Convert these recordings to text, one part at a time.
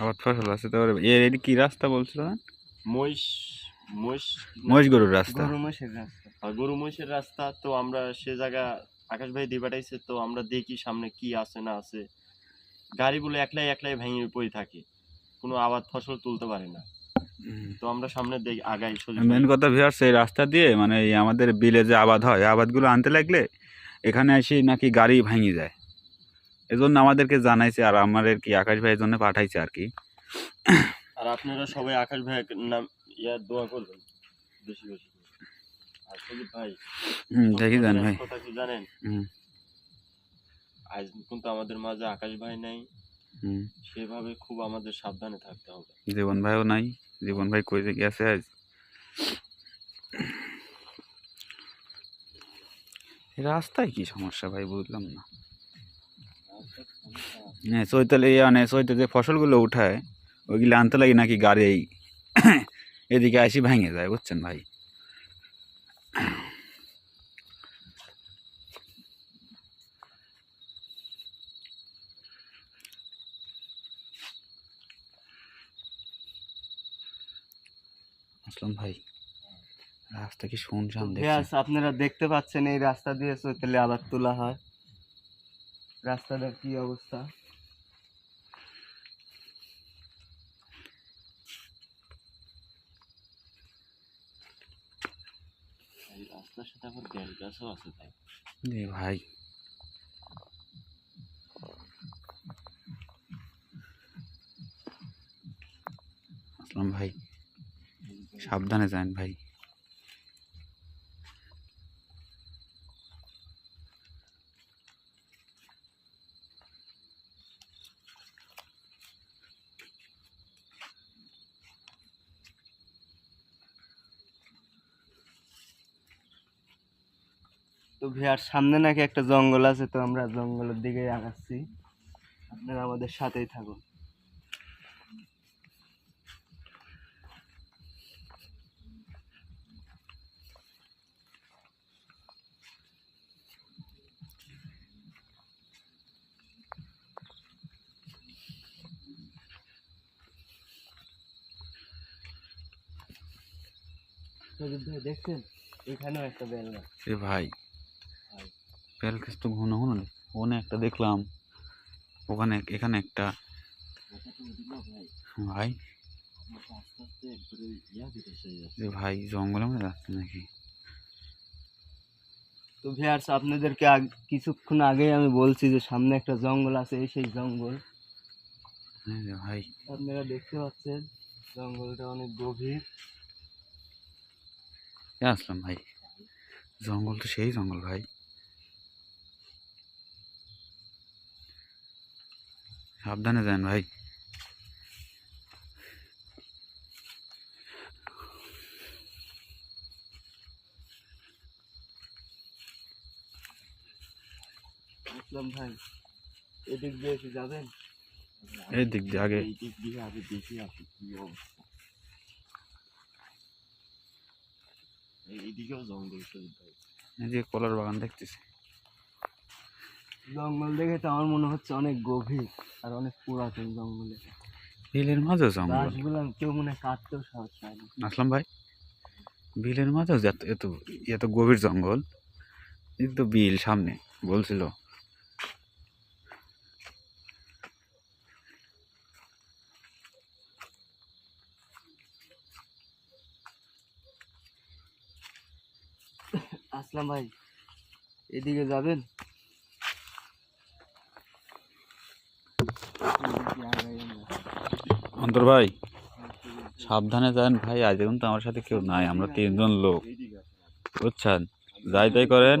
আবাদ ফসল আছে তারপরে এর এটি কি রাস্তা বলছিল? মহিষ মহিষ মহিষ গরুর রাস্তা। গরু মহিষের রাস্তা। গরু মহিষের রাস্তা তো আমরা সে জায়গা আকাশ ভাই দিয়ে পাঠাইছে তো আমরা দেখি সামনে কি আছে না আছে। গাড়িগুলো একলাই একলাই ভেঙে পড়ে থাকে কোনো আবাদ ফসল তুলতে পারে না। তো আমরা সামনে দেখি আগাই মেন কথা ভিউয়ার্স এই রাস্তা দিয়ে মানে আমাদের বিলে যে আবাদ হয় আবাদগুলো আনতে লাগলে এখানে এসে নাকি গাড়ি ভেঙে যায়। এজন্য আমাদেরকে জানাইছে আর আমাদের কি আকাশ ভাইয়ের জন্য পাঠাইছে আর কি। আর আপনারা সবাই আকাশ ভাই নাম ইয়া দোয়া করবেন বেশি বেশি আর সজীব ভাই দেখি যান ভাই। কথা কি জানেন? আজ কিন্তু আমাদের মাঝে আকাশ ভাই নাই। হুম। সেভাবে খুব আমাদের সাবধানে থাকতে হবে। জীবন ভাইও নাই জীবন ভাই কই গেছে আজ? রাস্তায় কি সমস্যা ভাই বুঝলাম না। হ্যাঁ চৈতালে মানে চৈতে যে ফসলগুলো উঠায়, ওইগুলো আনতে লাগে নাকি গাড়ি এদিকে আসি ভেঙে যায়, বুঝছেন ভাই? ভাই। রাস্তা কি শুনশান আপনারা দেখতে পাচ্ছেন এই রাস্তা দিয়ে চৈতালি আবার তোলা হয়। রাস্তাটার কি অবস্থা? রাস্তার সাথে আবার বেল গাছও আছে তাই। এ ভাই। আসলাম ভাই। সাবধানে যান ভাই তো ভিয়ার সামনে নাকি একটা জঙ্গল আছে, তো আমরা জঙ্গলের দিকে আগাচ্ছি। আপনারা আমাদের সাথেই থাকুন। দেখছেন? এখানেও একটা বেল গাছ এ ভাই গাছ তো ঘন ঘন ওখানে একটা দেখলাম ওখানে এখানে একটা। ভাই ভাই জঙ্গলের মধ্যে যাচ্ছে নাকি? তো ভিয়ার্স আপনাদেরকে কিছুক্ষণ আগেই আমি বলছি যে সামনে একটা জঙ্গল আছে এই সেই জঙ্গল। হ্যাঁ ভাই। আপনারা দেখতে পাচ্ছেন জঙ্গলটা অনেক গভীর। আসলাম ভাই। জঙ্গল তো সেই জঙ্গল ভাই। সাবধানে যান ভাই। ভাই এদিক দিয়ে কি যাবেন? এই দিক দিয়ে আগে এই দিক দিয়ে আগে দেখে আসি কি অবস্থা। এই- এইদিকেও জঙ্গল সজীব ভাই। এই যে কলার বাগান দেখতেছি। জঙ্গল দেখে তো আমার মনে হচ্ছে অনেক গভীর আর অনেক পুরাতন জঙ্গলে বিলের মাঝেও জঙ্গল? গাছগুলো কেউ মনে কাটতেও সাহস পায় না। আসলাম ভাই। বিলের মাঝেও এত এত এত গভীর জঙ্গল? এই তো বিল সামনে বলছিল। আসলাম ভাই এদিকে যাবেন এদিকে আগাই আমরা। অন্তর ভাই সাবধানে যান ভাই আজ তো আমার সাথে কেউ নাই আমরা তিনজন লোক বুঝছেন? যাই তাই করেন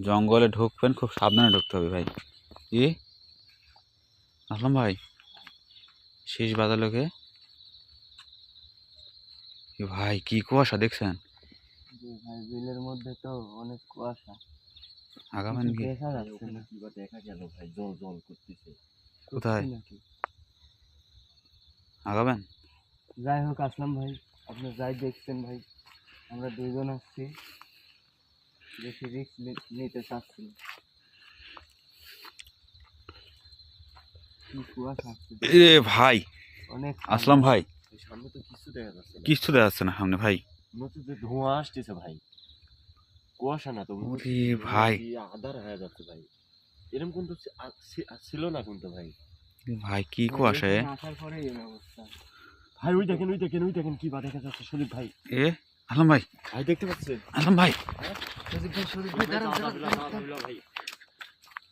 জঙ্গলে ঢুকবেন খুব সাবধানে ঢুকতে হবে ভাই। কি? আসলাম ভাই শেষ বাজালোকে। এ ভাই কি কুয়াশা দেখছেন? ভাই বিলের মধ্যে তো অনেক কুয়াশা। আগাবেন দেখা যাচ্ছে না। দেখা গেল ভাই জল জল করতেছে। কোথায়? আগাবেন? যাই হোক আসলাম ভাই। আপনি যাই দেখছেন ভাই আমরা দুইজন আসছি। বেশি রিস্ক নিতে চাচ্ছি না। কুয়াশা আসছে এ ভাই অনেক আসলাম ভাই। সামনে তো কিছু দেখা যাচ্ছে না। কিচ্ছু দেখা যাচ্ছে না সামনে ভাই। হচ্ছে যে ধোঁয়া আসতেছে ভাই কুয়াশা না তো। ভাই। আধার হয়ে যাচ্ছে ভাই। এরকম কিন্তু ছিল না কিন্তু ভাই। ভাই কি কুয়াশা এ? ভাই ওই দেখেন ওই দেখেন ওই দেখেন কি বা দেখা যাচ্ছে শরীফ ভাই। এ? আসলাম ভাই। ভাই দেখতে পাচ্ছেন? আসলাম ভাই। সুজিত ভাই সুজিত ভাই দাঁড়ান। ভাই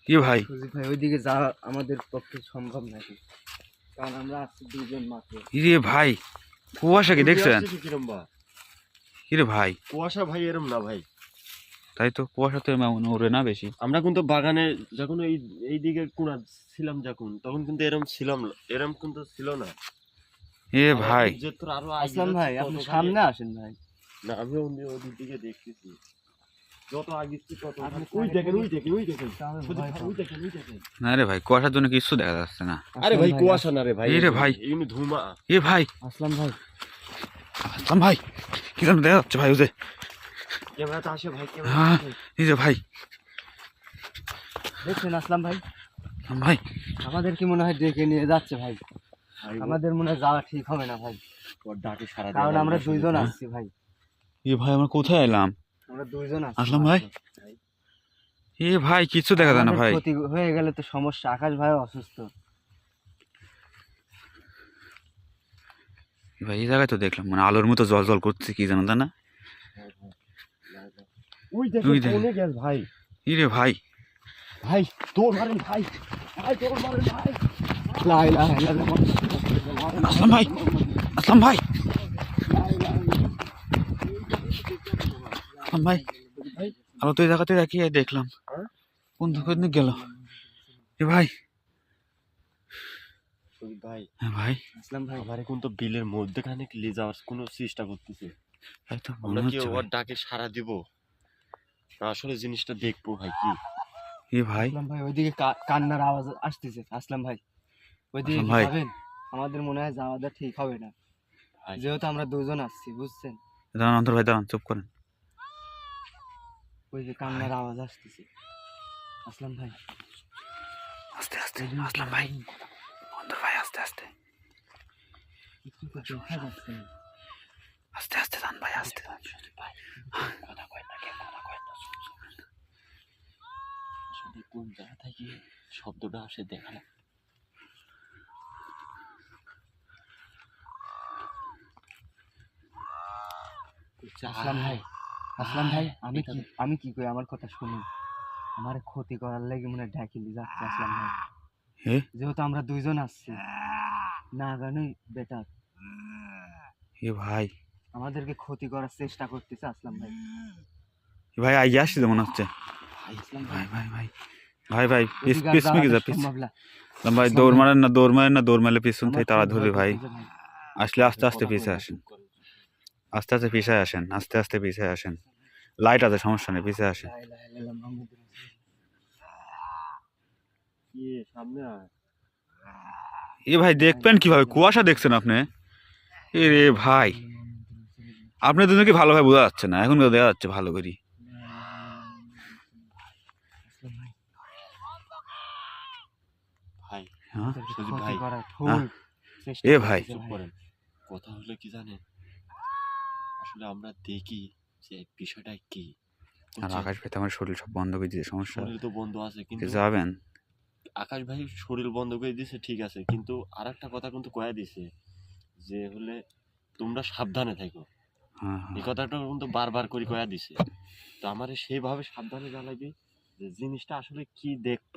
কি ভাই? ভাই ওইদিকে যাওয়া আমাদের পক্ষে সম্ভব নাকি? কারণ আমরা আসছি দুজন মাত্র। ইরে ভাই কুয়াশা কি দেখছেন? কিরম বা? কিরে ভাই। কুয়াশা ভাই এরম না ভাই। তাই তো কুয়াশা তো এমন ওরে না বেশি। আমরা কিন্তু বাগানে যখন এই এই দিকে কোনা ছিলাম যখন তখন কিন্তু এরম ছিলাম না এরম কিন্তু ছিল না। এ ভাই। আসলাম ভাই আপনি সামনে আসেন ভাই। না আমি ওদিক দিকে দেখতেছি। যত আগে তত আপনি ওই দেখেন ওই দেখেন ওই দেখেন। ওই দেখেন ওই দেখেন। না রে ভাই কুয়াশার জন্য কিচ্ছু দেখা যাচ্ছে না। আরে ভাই কুয়াশা না রে ভাই এই রে ভাই। এমনি ধুমা। এ ভাই। আসলাম ভাই। আসলাম ভাই। কি দেখা যাচ্ছে ভাই ওই যে ক্যামেরাতে আসে ভাই ক্যামেরা হ্যাঁ। এই যে ভাই। দেখছেন আসলাম ভাই? ভাই। আমাদের কি মনে হয় ডেকে নিয়ে যাচ্ছে ভাই? আমাদের মনে হয় যাওয়া ঠিক হবে না ভাই। ডাকে সারা কারণ আমরা দুইজন হ্যাঁ। আসছি ভাই। এ ভাই আমরা কোথায় এলাম? আমরা দুইজন আসলাম ভাই? এ ভাই কিচ্ছু দেখা যায় না ভাই। ক্ষতি হয়ে গেলে তো সমস্যা। আকাশ ভাই অসুস্থ। ভাই এই জায়গায় তো দেখলাম মানে আলোর মতো জল জল করছে কি জানো তা না? ওই দেখেন। কোনে গেল ভাই? ইরে ভাই। ভাই তোর মারেন ভাই। ভাই তোর মারেন ভাই। লা ইলাহা ইল্লাল্লাহ। আসলাম ভাই আসলাম ভাই। আসলাম ভাই। আলো তো এই জায়গাতে রাখিয়ে দেখলাম। হ্যাঁ? কোন দিকে গেল? এ ভাই। ভাই। হ্যাঁ ভাই। আসলাম ভাই। আমার এখন তো বিলের মধ্যেখানে নিয়ে যাওয়ার কোনো চেষ্টা করতেছে। তাই তো আমরা কি ওর ডাকে সারা দিব? আসলে জিনিসটা দেখব ভাই কি এ ভাই আসলাম ভাই ওইদিকে কান্নার আওয়াজ আসতেছে আসলাম ভাই ওইদিকে। যাবেন আমাদের মনে হয় যাওয়াটা ঠিক হবে না ভাই যেহেতু আমরা দুজন আসছি বুঝছেন দাঁড়ান অন্তর ভাই দাঁড়ান চুপ করেন ওই যে কান্নার আওয়াজ আসতেছে আসলাম ভাই আস্তে আস্তে আসলাম ভাই অন্তর ভাই আস্তে আস্তে। আস্তে আস্তে দান ভাই আস্তে দান ভাই কথা কয় না কেন কথা। আসলে কোন জায়গা থেকে শব্দটা আসে দেখা আসলাম ভাই আসলাম ভাই আমি কি আমি কি কই আমার কথা শুনুন আমার ক্ষতি করার লাগি মনে ঢাকিলি যাচ্ছে আসলাম ভাই। হে? যেহেতু আমরা দুইজন আসছি না বেটার এ ভাই। আমাদেরকে ক্ষতি করার চেষ্টা করতেছে আসলাম ভাই। ভাই আগে আসছে মনে হচ্ছে। ভাই ভাই। ভাই ভাই ভাই। পিস পিস মিকে যা পিস। ভাই দৌড় ভাই। মারেন না দৌড় মারেন না দৌড় মারলে পিছন থেকে তারা ধরে ভাই। আসলে আস্তে আস্তে পিছে আসেন। আস্তে আস্তে পিছায় আসেন আস্তে আস্তে পিছায় আসেন। লাইট আছে সমস্যা নেই পিছায় আসেন। এ ভাই দেখবেন কীভাবে কুয়াশা দেখছেন আপনি? এ রে ভাই। আপনি দুজনকে ভালোভাবে বোঝা যাচ্ছে না এখন দেখা যাচ্ছে ভালো করি আসলাম ভাই, ভাই হ্যাঁ আমাদেরকে সুজিত ক্ষতি ভাই। করার ফুল হ্যাঁ। চেষ্টা এ ভাই। কথা হলো কি জানেন? আসলে আমরা দেখি যে বিষয়টা কি। আর আকাশ ভাই তো আমার শরীর সব বন্ধ করে দিয়েছে সমস্যা? শরীর তো বন্ধ আছে কিন্তু যাবেন? আকাশ ভাই শরীর বন্ধ করে দিছে ঠিক আছে। কিন্তু আর একটা কথা কিন্তু কয়া দিছে যে হলে তোমরা সাবধানে থাকো। হ্যাঁ হ্যাঁ। এই কথাটা কিন্তু বারবার করে কয়া দিছে তো আমার সেইভাবে সাবধানে যা লাগবে যে জিনিসটা আসলে কি দেখব।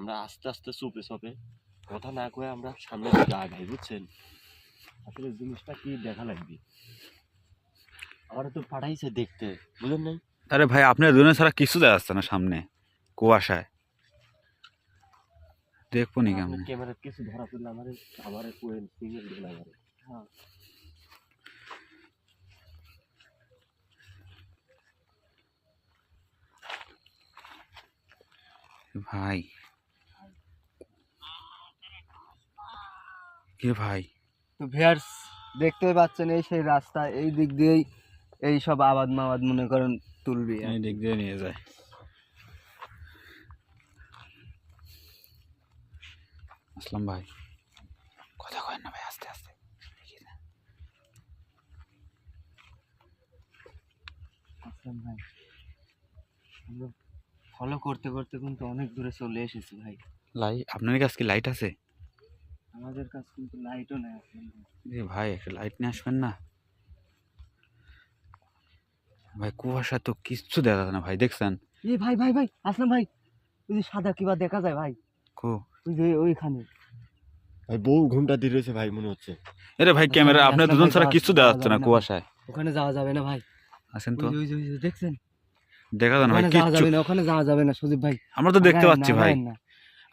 আমরা আস্তে আস্তে চুপে চপে কথা না কয়ে আমরা সামনের দিকে আগাই বুঝছেন? আসলে জিনিসটা কি দেখা লাগবে? আমার তো পাঠাইছে দেখতে বুঝলেন নাই? আরে ভাই আপনার দুজনে ছাড়া কিছু দেখা যাচ্ছে না সামনে কুয়াশায়। দেখব নি কেমন। ক্যামেরা কিছু ধরা পড়লে আমার আমার কোয়েল সিঙ্গেল দিল আমার। হ্যাঁ। ভাই কে ভাই? তো ভিয়ার্স দেখতে পাচ্ছেন এই সেই রাস্তা এই দিক দিয়েই এই সব আবাদ মাবাদ মনে করেন তুলবি। এই দিক দিয়ে নিয়ে যায়। আসলাম ভাই। কথা কয় না ভাই আস্তে আস্তে। আসলাম ভাই। ফলো করতে করতে কিন্তু অনেক দূরে চলে এসেছি ভাই। লাই আপনার কাছে কি লাইট আছে? আমাদের কাছে কিন্তু লাইটও নেই আসলাম ভাই ভাই একটা লাইট নিয়ে আসবেন না? ভাই কুয়াশা তো কিচ্ছু দেখা যায় না ভাই দেখছেন? এই ভাই ভাই ভাই আসলাম ভাই। ওই যে সাদা কিবা দেখা যায় ভাই। কো? ওই যে ওইখানে। ভাই বউ ঘুমটা দিয়ে রয়েছে ভাই মনে হচ্ছে। এরে ভাই ক্যামেরা আপনার দুজন ছাড়া কিচ্ছু দেখা যাচ্ছে না কুয়াশায়। ওখানে যাওয়া যাবে না ভাই। আছেন তো। ওই দেখছেন? দেখা যায় না ভাই ওখানে যাওয়া কিচ্ছু। যাবে না ওখানে যাওয়া যাবে না সুদীপ ভাই। আমরা তো দেখতে পাচ্ছি না, ভাই।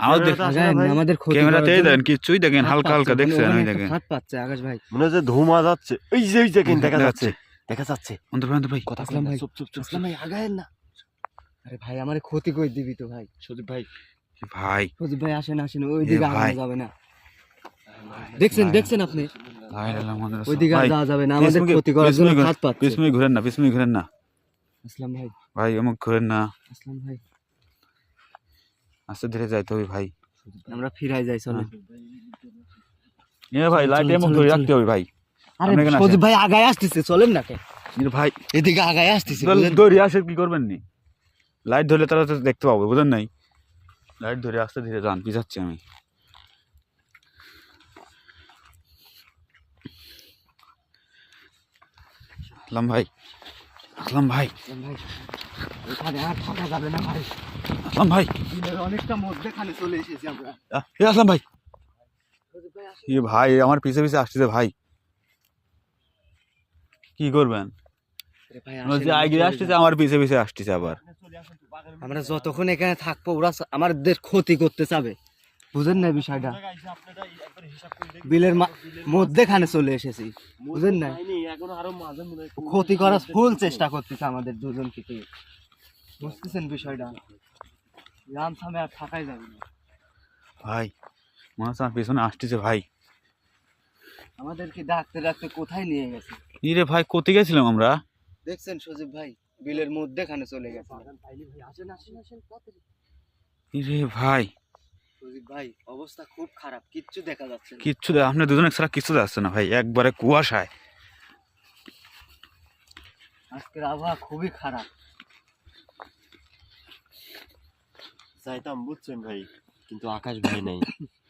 না, ভাই। আমাদের ক্ষতি ক্যামেরাতেই করার জন্য দেখেন কিচ্ছুই দেখেন হালকা হালকা দেখছেন ওই দেখেন। হাত পাচ্ছে আকাশ ভাই। মনে হচ্ছে ধুমা যাচ্ছে। এই যে এই দেখেন দেখা দেখা যাচ্ছে দেখা যাচ্ছে। অন্তর অন্তর ভাই। কথা আসলাম না, ভাই। চুপ চুপ চুপ ভাই আগায়েন না। আরে ভাই আমার ক্ষতি করে দিবি তো ভাই। সুদীপ ভাই। ভাই। সুদীপ ভাই আসেন আসেন ওই এ দিকে আগানো যাবে না। দেখছেন দেখছেন আপনি? ওই দিকে যাওয়া যাবে না আমাদের ক্ষতি করার জন্য পিছনে- হাত পাচ্ছে। পিছনে ঘুরেন না পিছনে ঘুরেন না। আসলাম ভাই। ভাই অমুক ঘুরেন না। আসলাম ভাই। আস্তে ধীরে যাইতে হবে ভাই। আমরা ফিরাই যাই চলেন। এ ভাই লাইট এমন ধরে রাখতে হবে ভাই। আরে সুদীপ ভাই আগায় আসতেছে চলেন না কে? ভাই এদিকে আগায় আসতেছে? ধরে আসে কি করবেন নি? লাইট ধরলে তারা তো দেখতে পাবো বুঝেন নাই? লাইট ধরে আস্তে ধীরে যান পিছাচ্ছি আমি। আসলাম ভাই আসলাম ভাই। আসলাম ভাই। এখানে আর থাকা যাবে না ভাই। আসলাম ভাই। দিনের অনেকটা মধ্যেখানে চলে এসেছি আমরা। এ আসলাম ভাই। ভাই এ ভাই আমার পিছে পিছে আসতেছে ভাই। কি করবেন? আগে আসতেছে আমার পিছে পিছে আসতেছে আবার। আমরা যতক্ষণ এখানে থাকব ওরা আমাদের ক্ষতি করতে চাবে। বুঝেন না বিষয়টা? বিলের মা- মধ্যেখানে চলে এসেছি। বুঝেন না এখন আরও মাঝে ক্ষতি করার ফুল চেষ্টা করতেছে আমাদের দুজনকে। বুঝতেছেন বিষয়টা? রাম সামে আর থাকাই যাবে না। ভাই মনে হচ্ছে আমার পিছনে আসতেছে ভাই। আমাদেরকে ডাকতে ডাকতে কোথায় নিয়ে গেছে? ইরে ভাই কোথায় গেছিলাম আমরা? দেখছেন সজীব ভাই বিলের মধ্যেখানে চলে গেছে। ইরে ভাই। সজীব ভাই অবস্থা খুব খারাপ কিচ্ছু দেখা যাচ্ছে না। কিচ্ছু আপনার দুজনে ছাড়া কিচ্ছু যাচ্ছে না ভাই একবারে কুয়াশায়। আজকের আবহাওয়া খুবই খারাপ। যাইতাম বুঝছেন ভাই? কিন্তু আকাশ ভাই নাই।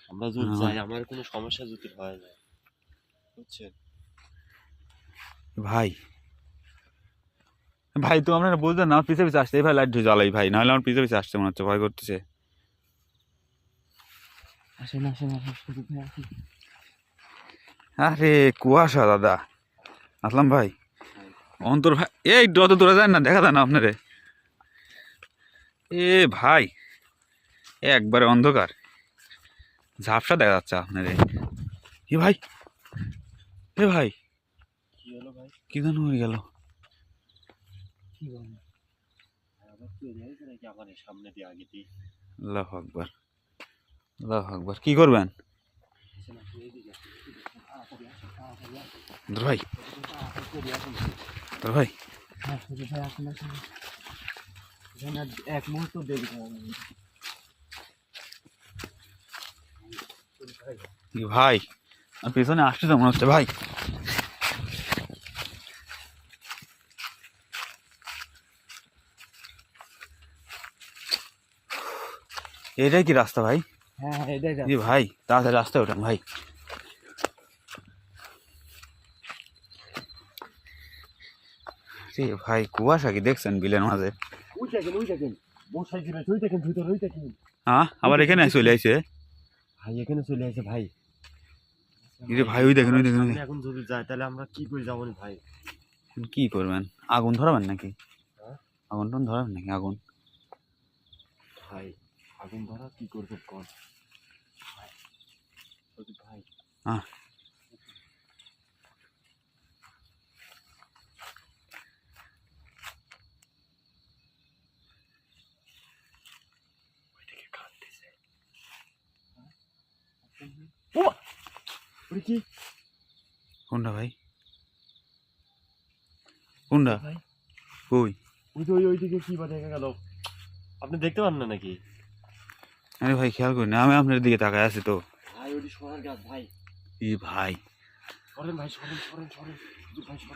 আমরা যদি হ্যাঁ। যাই আমার কোনো সমস্যা যদি হয় যায় বুঝছেন? ভাই। ভাই তো আপনারা বুঝলেন না পিছে পিছে আসছে। এই ভাই লাইট জ্বালাই ভাই নাহলে আমার পিছে পিছে আসছে মনে হচ্ছে ভয় করতেছে। আসেন আসেন আসেন আরে কুয়াশা দাদা। আসলাম ভাই। অন্তর ভাই এই যত দূরে যায় না দেখা যায় না আপনারে। এ ভাই। একবারে অন্ধকার। ঝাপসা দেখা যাচ্ছে আপনারে এ ভাই এ ভাই কি জানো হয়ে গেল। কি আল্লাহ আকবার আল্লাহ আকবার। করবেন? আসেন আসেন এইদিকে আসেন, এইদিকে আসেন, তাড়াতাড়ি আসেন, তাড়াতাড়ি আসেন, অন্তর ভাই তাড়াতাড়ি আসেন। অন্তর ভাই হ্যাঁ সজীব ভাই আসেন আসেন এখানে আর এক মুহূর্ত দেরি হবে না। কি ভাই আর পিছনে আসছে তো মনে হচ্ছে ভাই। এটাই কি রাস্তা ভাই? হ্যাঁ এটাই জি ভাই তাড়াতাড়ি রাস্তায় ওঠেন ভাই। রে ভাই কুয়াশা কি দেখছেন বিলের মাঝে? ওই দেখেন ওই দেখেন। বসাই দিলে ওই দেখেন ভিতরে ওই দেখেন। হ্যাঁ আবার এখানে চলে আসছে ভাই এখানে চলে আসে ভাই। রে ভাই ওই দেখেন ওই দেখেন। এখন যদি যায় তাহলে আমরা কি করে যাব ভাই? কি করবেন? আগুন ধরাবেন নাকি? হ্যাঁ? আগুন টাগুন ধরাবেন নাকি? আগুন? ভাই আগুন ধরা কি করব ভাই ভাই হ্যাঁ। ওরে কি? কোনটা ভাই? কোনটা? ভাই। কই? ওই তো ওই ওইদিকে কি বা দেখা গেল? আপনি দেখতে পান না নাকি? আরে ভাই খেয়াল করি না আমি আপনার দিকে তাকায় আছি তো। ভাই ওইটি সোনার গাছ ভাই। ই ভাই। সরেন ভাই সরেন সরেন সরেন।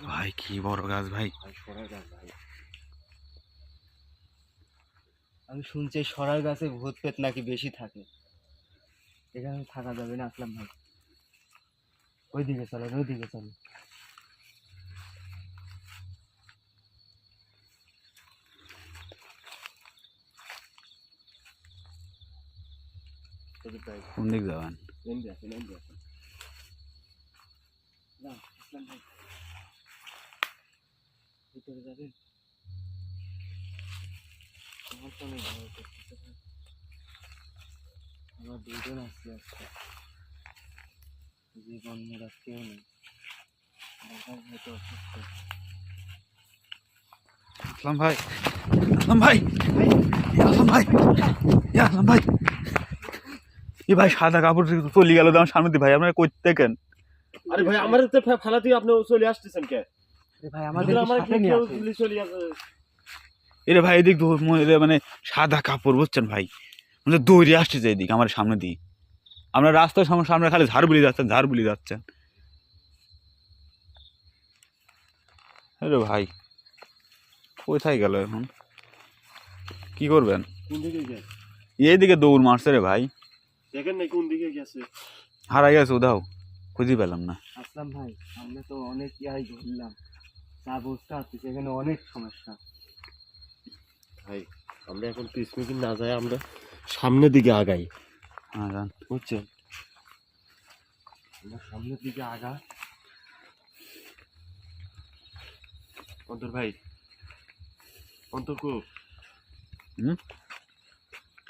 ভাই কি বড় গাছ ভাই। গাছ ভাই। আমি শুনছি সরার গাছে ভূত পেত নাকি বেশি থাকে। এখানে থাকা যাবে না আসলাম ভাই। ওইদিকে চলেন ওইদিকে ভাই কোন দিক যাবেন ভিতরে যাবেন। আমরা দুজন আসছি আজকে জীবন মেরা কেউ নেই। আসলাম ভাই। আসলাম ভাই। আসলাম ভাই। আসলাম ভাই। ই ভাই সাদা কাপড় চলে গেল আমার সামনে ভাই আপনারা কই দেখেন আরে ভাই আমার তো ফেলাতে আপনি চলে আসতেছেন কে? ভাই আমাদের চলে এরে ভাই এদিক মানে সাদা কাপড় বুঝছেন ভাই? মানে দৌড়ে আসতেছে এদিক আমার সামনে দিয়ে। আমরা রাস্তার সমস্যা আপনার খালি ঝাড় বুলি যাচ্ছেন ঝাড় বুলি যাচ্ছেন। আরে ভাই কোথায় গেল এখন? কি করবেন? কোন দিকে এইদিকে দৌড় মারছে রে ভাই। দেখেন না কোন দিকে গেছে। হারাই গেছে উদাও খুঁজে পেলাম না। আসলাম ভাই আমরা তো অনেক ইয়াই ঘুরলাম যা বুঝতে পারছি সেখানে অনেক সমস্যা। ভাই আমরা এখন পিসমিকিং না যাই আমরা সামনের দিকে আগাই। হ্যাঁ জান বুঝছেন সামনের দিকে আগা। অন্তর ভাই অন্তর কো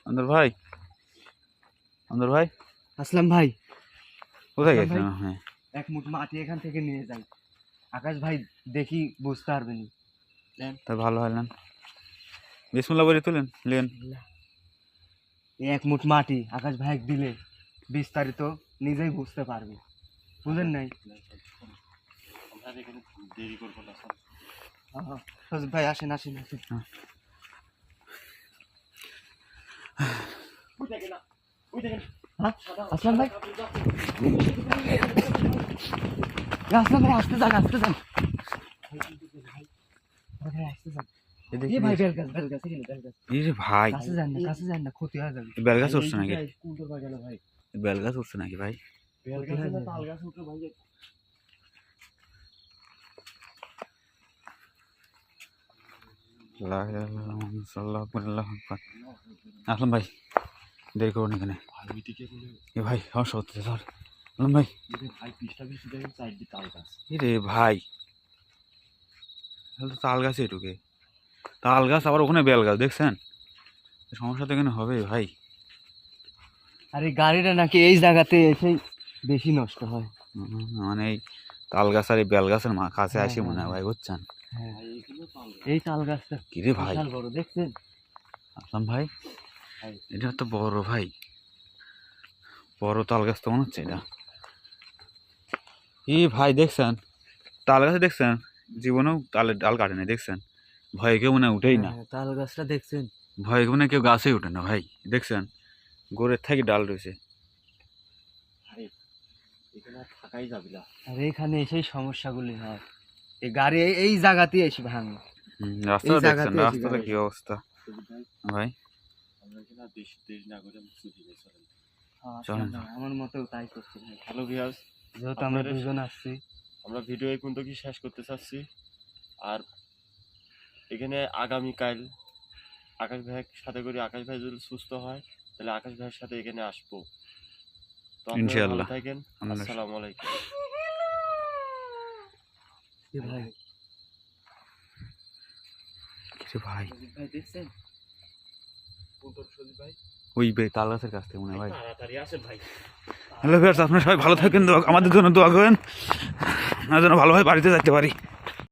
অন্দর ভাই অন্দর ভাই। আসলাম ভাই। কোথায় গেছেন হ্যাঁ এক মুঠ মাটি এখান থেকে নিয়ে যাই। আকাশ ভাই দেখি বুঝতে পারবেন। তা ভালো হলেন বিসমুল্লা বলে তুলেন লেন এক মুঠ মাটি আকাশ ভাই দিলে বিস্তারিত নিজেই বুঝতে পারবে। বুঝেন নাই? দেরি করব ভাই, আসেন আসেন আসেন। হ্যাঁ? আসলাম ভাই, আসতে যান আসতে যান। আসতে যান। ভাই বেলগাছ উঠছে নাকি? বেলগাছ উঠছে নাকি ভাই? আসলাম ভাই দেরি করুন এখানে। এ ভাই সমস্যা হচ্ছে স্যার। আসলাম ভাই। ভাই তাহলে তো তাল গাছে ঢুকে তাল গাছ আবার ওখানে বেল গাছ দেখছেন? সমস্যা তো এখানে হবে ভাই। আর এই গাড়িটা নাকি এই জায়গাতে এসেই বেশি নষ্ট হয়। মানে এই তাল গাছ আর এই বেল গাছের মা কাছে হ্যাঁ, আসি মনে হয় হ্যাঁ। ভাই বুঝছেন? হ্যাঁ এই তাল গাছটা কিরে ভাই? বড় দেখছেন? আসলাম ভাই। এটা তো বড় ভাই। বড় তাল গাছ তো মনে হচ্ছে এটা। ই ভাই দেখছেন? তাল গাছে দেখছেন? জীবনেও তালের ডাল কাটে না দেখছেন? ভয়ে কেউ মনে উঠেই না। হ্যাঁ, তাল গাছটা দেখছেন? ভয়ে মনে কেউ গাছেই উঠে না ভাই দেখছেন? গোড়ের থেকে ডাল রয়েছে। থাকাই যাবে না। আর এখানে এসেই সমস্যাগুলি হয়। এই গাড়ি এই- এই জায়গাতে এসে ভাঙে হুম, রাস্তাটা দেখছেন রাস্তাটা কি অবস্থা? ভাই? আমরা। হ্যাঁ, আমার মতেও তাই করছে ভাই। হ্যালো যেহেতু আমরা দুজন আসছি। আমরা ভিডিও এই পর্যন্ত কি শেষ করতে চাচ্ছি। আর এখানে আগামীকাল আকাশ ভাইয়ের সাথে করে আকাশ ভাই যদি সুস্থ হয় তাহলে আকাশ ভাইয়ের সাথে এখানে আসব। তো আপনারা ইনশাআল্লাহ। থাকেন। আসসালামু আলাইকুম। এ ভাই? দেখছেন? ওই কাছ থেকে মনে হয়। ভাই হ্যালো ভিউয়ার্স আপনারা সবাই ভালো থাকেন আমাদের জন্য দোয়া করেন। আমরা যেন ভালোভাবে বাড়িতে যেতে পারি।